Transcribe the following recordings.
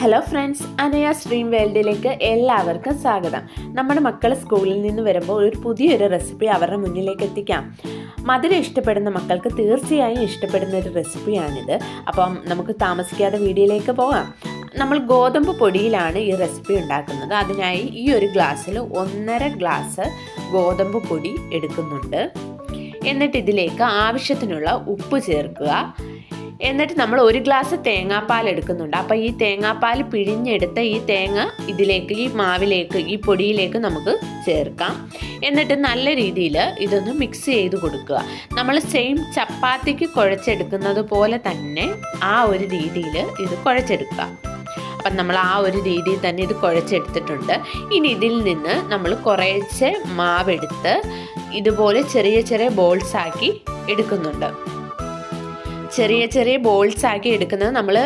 Hello friends Anaya stream വേൾഡിലേക്ക് എല്ലാവർക്കും സ്വാഗതം. നമ്മുടെ മക്കൾ സ്കൂളിൽ നിന്ന് വരുമ്പോൾ ഒരു പുതിയൊരു റെസിപ്പി അവരുടെ മുന്നിലേക്ക് എത്തിക്കാം. മധുരം ഇഷ്ടപ്പെടുന്ന മക്കൾക്ക് തീർച്ചയായും ഇഷ്ടപ്പെടുന്ന ഒരു റെസിപ്പിയാണിത് അപ്പം നമുക്ക് താമസിക്കാതെ വീഡിയോയിലേക്ക് പോകാം. നമ്മൾ ഗോതമ്പ് പൊടിയിലാണ് ഈ റെസിപ്പി ഉണ്ടാക്കുന്നത്. അതിനായി ഈ ഒരു ഗ്ലാസ്സിൽ ഒന്നര ഗ്ലാസ് ഗോതമ്പ് പൊടി എടുക്കുന്നുണ്ട്. എന്നിട്ട് ഇതിലേക്ക് ആവശ്യത്തിനുള്ള ഉപ്പ് ചേർക്കുക. എന്നിട്ട് നമ്മൾ ഒരു ഗ്ലാസ് തേങ്ങാപ്പാൽ എടുക്കുന്നുണ്ട്. അപ്പോൾ ഈ തേങ്ങാപ്പാൽ പിഴിഞ്ഞെടുത്ത ഈ തേങ്ങ ഇതിലേക്ക് ഈ മാവിലേക്ക് ഈ പൊടിയിലേക്ക് നമുക്ക് ചേർക്കാം. എന്നിട്ട് നല്ല രീതിയിൽ ഇതൊന്ന് മിക്സ് ചെയ്ത് കൊടുക്കുക. നമ്മൾ സെയിം ചപ്പാത്തിക്ക് കുഴച്ചെടുക്കുന്നത് പോലെ തന്നെ ആ ഒരു രീതിയിൽ ഇത് കുഴച്ചെടുക്കുക. അപ്പം നമ്മൾ ആ ഒരു രീതിയിൽ തന്നെ ഇത് കുഴച്ചെടുത്തിട്ടുണ്ട്. ഇനി ഇതിൽ നിന്ന് നമ്മൾ കുറേശ്ശെ മാവെടുത്ത് ഇതുപോലെ ചെറിയ ചെറിയ ബോൾസ് ആക്കി എടുക്കുന്നുണ്ട്. ചെറിയ ചെറിയ ബോൾസ് ആക്കി എടുക്കുന്നത് നമ്മൾ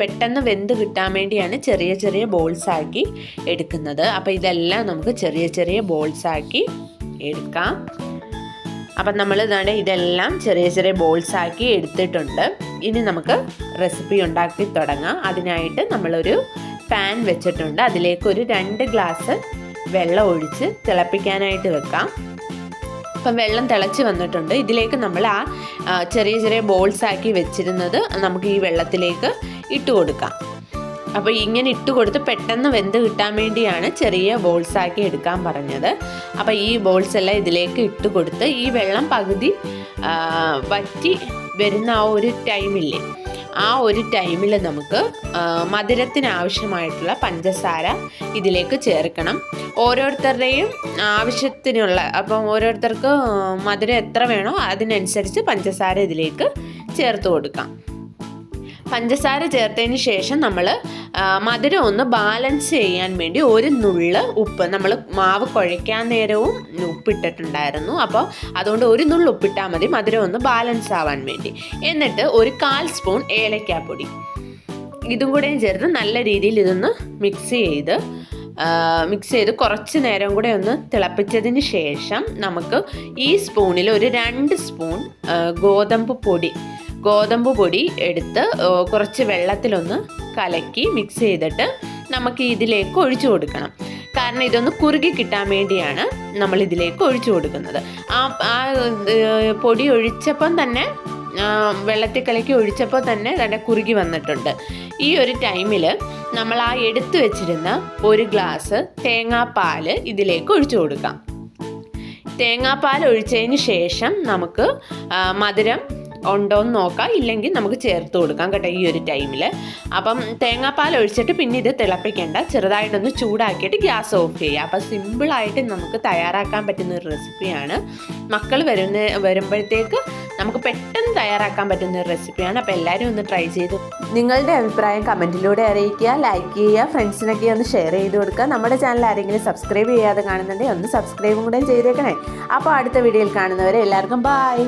പെട്ടെന്ന് വെന്ത് കിട്ടാൻ വേണ്ടിയാണ് ചെറിയ ചെറിയ ബോൾസ് ആക്കി എടുക്കുന്നത്. അപ്പോൾ ഇതെല്ലാം നമുക്ക് ചെറിയ ചെറിയ ബോൾസ് ആക്കി എടുക്കാം. അപ്പം നമ്മൾ ഇതാണ് ഇതെല്ലാം ചെറിയ ചെറിയ ബോൾസ് ആക്കി എടുത്തിട്ടുണ്ട്. ഇനി നമുക്ക് റെസിപ്പി ഉണ്ടാക്കി തുടങ്ങാം. അതിനായിട്ട് നമ്മളൊരു പാൻ വെച്ചിട്ടുണ്ട്. അതിലേക്ക് ഒരു രണ്ട് ഗ്ലാസ് വെള്ളം ഒഴിച്ച് തിളപ്പിക്കാനായിട്ട് വെക്കാം. അപ്പം വെള്ളം തിളച്ച് വന്നിട്ടുണ്ട്. ഇതിലേക്ക് നമ്മൾ ആ ചെറിയ ചെറിയ ബോൾസ് ആക്കി വെച്ചിരുന്നത് നമുക്ക് ഈ വെള്ളത്തിലേക്ക് ഇട്ട് കൊടുക്കാം. അപ്പോൾ ഇങ്ങനെ ഇട്ട് കൊടുത്ത് പെട്ടെന്ന് വെന്ത് കിട്ടാൻ വേണ്ടിയാണ് ചെറിയ ബോൾസ് ആക്കി എടുക്കാൻ പറഞ്ഞത്. അപ്പോൾ ഈ ബോൾസ് എല്ലാം ഇതിലേക്ക് ഇട്ട് കൊടുത്ത് ഈ വെള്ളം പകുതി വറ്റി വരുന്ന ആ ഒരു ടൈമില്ലേ ആ ഒരു ടൈമിൽ നമുക്ക് മധുരത്തിനാവശ്യമായിട്ടുള്ള പഞ്ചസാര ഇതിലേക്ക് ചേർക്കണം. ഓരോരുത്തരുടെയും ആവശ്യത്തിനുള്ള അപ്പം ഓരോരുത്തർക്ക് മധുരം എത്ര വേണോ അതിനനുസരിച്ച് പഞ്ചസാര ഇതിലേക്ക് ചേർത്ത് കൊടുക്കാം. പഞ്ചസാര ചേർത്തതിന് ശേഷം നമ്മൾ മധുരം ഒന്ന് ബാലൻസ് ചെയ്യാൻ വേണ്ടി ഒരു നുള്ള് ഉപ്പ് നമ്മൾ മാവ് കുഴയ്ക്കാൻ നേരവും ഉപ്പിട്ടിട്ടുണ്ടായിരുന്നു അപ്പോൾ അതുകൊണ്ട് ഒരു നുള്ള് ഉപ്പിട്ടാൽ മതി മധുരം ഒന്ന് ബാലൻസ് ആവാൻ വേണ്ടി. എന്നിട്ട് ഒരു കാൽ സ്പൂൺ ഏലക്കാപ്പൊടി. ഇതും കൂടെയും ചേർത്ത് നല്ല രീതിയിൽ ഇതൊന്ന് മിക്സ് ചെയ്ത് മിക്സ് ചെയ്ത് കുറച്ച് നേരം കൂടെ ഒന്ന് തിളപ്പിച്ചതിന് ശേഷം നമുക്ക് ഈ സ്പൂണിൽ ഒരു രണ്ട് സ്പൂൺ ഗോതമ്പ് പൊടി ഗോതമ്പ് പൊടി എടുത്ത് കുറച്ച് വെള്ളത്തിലൊന്ന് കലക്കി മിക്സ് ചെയ്തിട്ട് നമുക്ക് ഇതിലേക്ക് ഒഴിച്ചു കൊടുക്കണം. കാരണം ഇതൊന്ന് കുറുകി കിട്ടാൻ വേണ്ടിയാണ് നമ്മൾ ഇതിലേക്ക് ഒഴിച്ചു കൊടുക്കുന്നത്. ആ ആ പൊടി ഒഴിച്ചപ്പം തന്നെ വെള്ളത്തിൽ കലക്കി ഒഴിച്ചപ്പോൾ തന്നെ നല്ല കുറുകി വന്നിട്ടുണ്ട്. ഈ ഒരു ടൈമിൽ നമ്മൾ ആ എടുത്തു വെച്ചിരുന്ന ഒരു ഗ്ലാസ് തേങ്ങാപ്പാൽ ഇതിലേക്ക് ഒഴിച്ചു കൊടുക്കാം. തേങ്ങാപ്പാൽ ഒഴിച്ചതിന് ശേഷം നമുക്ക് മധുരം ഉണ്ടോ എന്ന് നോക്കാം. ഇല്ലെങ്കിൽ നമുക്ക് ചേർത്ത് കൊടുക്കാം കേട്ടോ ഈ ഒരു ടൈമിൽ അപ്പം തേങ്ങാപ്പാൽ ഒഴിച്ചിട്ട് പിന്നെ ഇത് തിളപ്പിക്കേണ്ട. ചെറുതായിട്ടൊന്ന് ചൂടാക്കിയിട്ട് ഗ്യാസ് ഓഫ് ചെയ്യുക. അപ്പം സിമ്പിളായിട്ട് നമുക്ക് തയ്യാറാക്കാൻ പറ്റുന്ന ഒരു റെസിപ്പിയാണ്. മക്കൾ വരുന്ന വരുമ്പോഴത്തേക്ക് നമുക്ക് പെട്ടെന്ന് തയ്യാറാക്കാൻ പറ്റുന്ന ഒരു റെസിപ്പിയാണ്. അപ്പോൾ എല്ലാവരും ഒന്ന് ട്രൈ ചെയ്ത് നിങ്ങളുടെ അഭിപ്രായം കമന്റിലൂടെ അറിയിക്കുക. ലൈക്ക് ചെയ്യുക. ഫ്രണ്ട്സിനൊക്കെ ഒന്ന് ഷെയർ ചെയ്ത് കൊടുക്കുക. നമ്മുടെ ചാനൽ ആരെങ്കിലും സബ്സ്ക്രൈബ് ചെയ്യാതെ കാണുന്നുണ്ടെങ്കിൽ ഒന്ന് സബ്സ്ക്രൈബും കൂടെ ചെയ്തേക്കണേ. അപ്പോൾ അടുത്ത വീഡിയോയിൽ കാണുന്നവരെ എല്ലാവർക്കും ബായ്